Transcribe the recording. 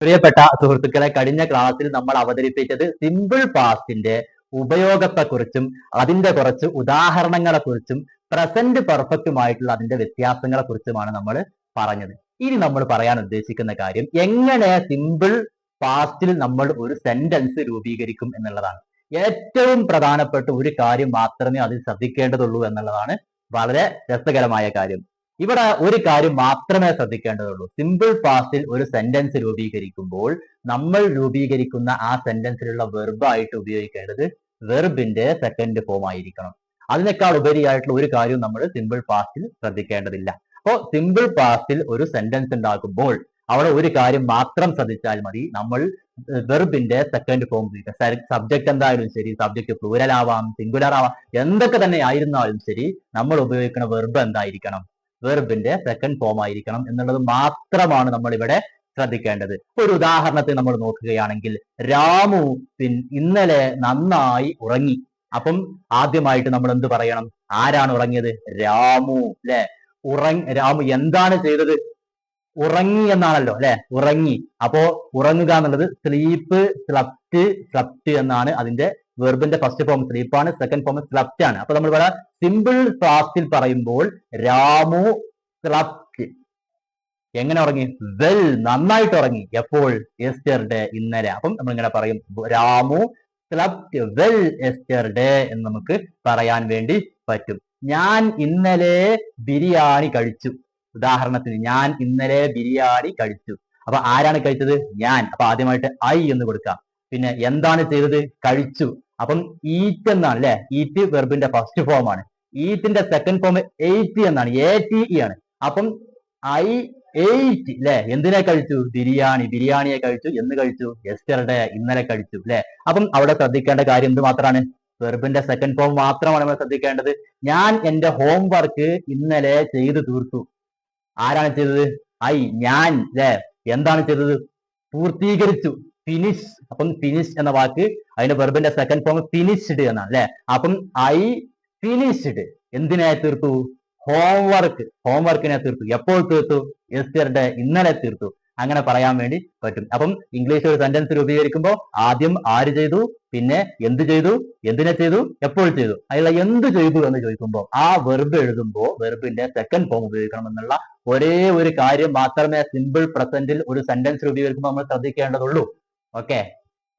പ്രിയപ്പെട്ട സുഹൃത്തുക്കളെ കഴിഞ്ഞ ക്ലാസ്സിൽ നമ്മൾ അവതരിപ്പിച്ചത് സിമ്പിൾ പാസ്റ്റിന്റെ ഉപയോഗത്തെക്കുറിച്ചും അതിന്റെ കുറച്ച് ഉദാഹരണങ്ങളെ കുറിച്ചും പ്രസന്റ് പെർഫെക്റ്റുമായിട്ടുള്ള അതിന്റെ വ്യത്യാസങ്ങളെ കുറിച്ചുമാണ് നമ്മൾ പറഞ്ഞത്. ഇനി നമ്മൾ പറയാൻ ഉദ്ദേശിക്കുന്ന കാര്യം എങ്ങനെ സിമ്പിൾ പാസ്റ്റിൽ നമ്മൾ ഒരു സെന്റൻസ് രൂപീകരിക്കും എന്നുള്ളതാണ്. ഏറ്റവും പ്രധാനപ്പെട്ട ഒരു കാര്യം മാത്രമേ അതിൽ ശ്രദ്ധിക്കേണ്ടതുള്ളൂ എന്നുള്ളതാണ് വളരെ രസകരമായ കാര്യം. ഇവിടെ ഒരു കാര്യം മാത്രമേ ശ്രദ്ധിക്കേണ്ടതുള്ളൂ. സിമ്പിൾ പാസ്റ്റിൽ ഒരു സെന്റൻസ് രൂപീകരിക്കുമ്പോൾ നമ്മൾ രൂപീകരിക്കുന്ന ആ സെന്റൻസിലുള്ള വെർബ് ആയിട്ട് ഉപയോഗിക്കേണ്ടത് വെർബിന്റെ സെക്കൻഡ് ഫോം ആയിരിക്കണം. അതിനേക്കാൾ ഉപരിയായിട്ടുള്ള ഒരു കാര്യവും നമ്മൾ സിമ്പിൾ പാസ്റ്റിൽ ശ്രദ്ധിക്കേണ്ടതില്ല. അപ്പോൾ സിമ്പിൾ പാസ്റ്റിൽ ഒരു സെന്റൻസ് ഉണ്ടാക്കുമ്പോൾ അവിടെ ഒരു കാര്യം മാത്രം ശ്രദ്ധിച്ചാൽ മതി. നമ്മൾ വെർബിന്റെ സെക്കൻഡ് ഫോം സബ്ജക്ട് എന്തായാലും ശരി സബ്ജക്ട് പ്ലൂരൽ ആവാം സിംഗുലർ ആവാം എന്തൊക്കെ തന്നെ ആയിരുന്നാലും ശരി നമ്മൾ ഉപയോഗിക്കുന്ന വെർബ് എന്തായിരിക്കണം? വെർബിന്റെ സെക്കൻഡ് ഫോം ആയിരിക്കണം എന്നുള്ളത് മാത്രമാണ് നമ്മൾ ഇവിടെ ശ്രദ്ധിക്കേണ്ടത്. ഒരു ഉദാഹരണത്തിന് നമ്മൾ നോക്കുകയാണെങ്കിൽ രാമു പിൻ ഇന്നലെ നന്നായി ഉറങ്ങി. അപ്പം ആദ്യമായിട്ട് നമ്മൾ എന്ത് പറയണം? ആരാണ് ഉറങ്ങിയത്? രാമു അല്ലെ? ഉറങ്ങ രാമു എന്താണ് ചെയ്തത്? ഉറങ്ങി എന്നാണല്ലോ അല്ലെ? ഉറങ്ങി. അപ്പോ ഉറങ്ങുക എന്നുള്ളത് സ്ലീപ്പ് സ്ലപ്റ്റ് സ്ലപ്റ്റ് എന്നാണ് അതിന്റെ വെർബിന്റെ ഫസ്റ്റ് ഫോം ആണ് സെക്കൻഡ് ഫോം സ്ലപ്റ്റ് ആണ്. അപ്പൊ നമ്മൾ ഇവിടെ സിമ്പിൾ ഫാസ്റ്റിൽ പറയുമ്പോൾ രാമു സ്ലപ്റ്റ് എങ്ങനെ ഉറങ്ങി? വെൽ നന്നായിട്ട് ഉറങ്ങി. എപ്പോൾ? എസ്റ്റർഡേ ഇന്നലെ. അപ്പം നമ്മൾ ഇങ്ങനെ പറയും. രാമു സ്ലപ്റ്റ് വെൽ എസ്റ്റർഡേ എന്ന് നമുക്ക് പറയാൻ വേണ്ടി പറ്റും. ഞാൻ ഇന്നലെ ബിരിയാണി കഴിച്ചു. ഉദാഹരണത്തിന് ഞാൻ ഇന്നലെ ബിരിയാണി കഴിച്ചു. അപ്പൊ ആരാണ് കഴിച്ചത്? ഞാൻ. അപ്പൊ ആദ്യമായിട്ട് ഐ എന്ന് കൊടുക്കാം. പിന്നെ എന്താണ് ചെയ്തത്? കഴിച്ചു. അപ്പം ഈറ്റ് എന്നാണ് അല്ലെ ഈറ്റ് വെർബിന്റെ ഫസ്റ്റ് ഫോം ആണ്. ഈറ്റിന്റെ സെക്കൻഡ് ഫോം എയ്റ്റ് എന്നാണ്. എ ടി ഇ ആണ്. അപ്പം ഐ എയ്റ്റ് അല്ലെ എന്തിനെ കഴിച്ചു? ബിരിയാണി. ബിരിയാണിയെ കഴിച്ചു. എന്ന് കഴിച്ചു? എസ്റ്റർഡേ ഇന്നലെ കഴിച്ചു അല്ലെ അപ്പം അവിടെ ശ്രദ്ധിക്കേണ്ട കാര്യം എന്ത് മാത്രമാണ്? വെർബിന്റെ സെക്കൻഡ് ഫോം മാത്രമാണ് നമ്മൾ ശ്രദ്ധിക്കേണ്ടത്. ഞാൻ എന്റെ ഹോംവർക്ക് ഇന്നലെ ചെയ്തു തീർത്തു. ആരാണ് ചെയ്തത്? ഐ ഞാൻ അല്ലെ എന്താണ് ചെയ്തത്? പൂർത്തീകരിച്ചു. ഫിനിഷ് അപ്പം ഫിനിഷ് എന്ന വാക്ക് അതിന്റെ വെർബിന്റെ സെക്കൻഡ് ഫോം ഫിനിഷ്ഡ് എന്നാണ് അല്ലെ? അപ്പം ഐ ഫിനിഷ്ഡ് എന്തിനായി തീർത്തു? ഹോംവർക്ക് ഹോംവർക്കിനെ തീർത്തു. എപ്പോൾ തീർത്തു? എസ്റ്റർഡേ ഇന്നലെ തീർത്തു. അങ്ങനെ പറയാൻ വേണ്ടി പറ്റും. അപ്പം ഇംഗ്ലീഷ് ഒരു സെന്റൻസ് രൂപീകരിക്കുമ്പോൾ ആദ്യം ആര് ചെയ്തു? പിന്നെ എന്ത് ചെയ്തു? എന്തിനെ ചെയ്തു? എപ്പോൾ ചെയ്തു? അതിലുള്ള എന്ത് ചെയ്തു എന്ന് ചോദിക്കുമ്പോൾ ആ വെർബ് എഴുതുമ്പോൾ വെർബിന്റെ സെക്കൻഡ് ഫോം ഉപയോഗിക്കണം എന്നുള്ള ഒരേ ഒരു കാര്യം മാത്രമേ സിമ്പിൾ പ്രസന്റിൽ ഒരു സെന്റൻസ് രൂപീകരിക്കുമ്പോൾ നമ്മൾ ശ്രദ്ധിക്കേണ്ടതുള്ളൂ. okay.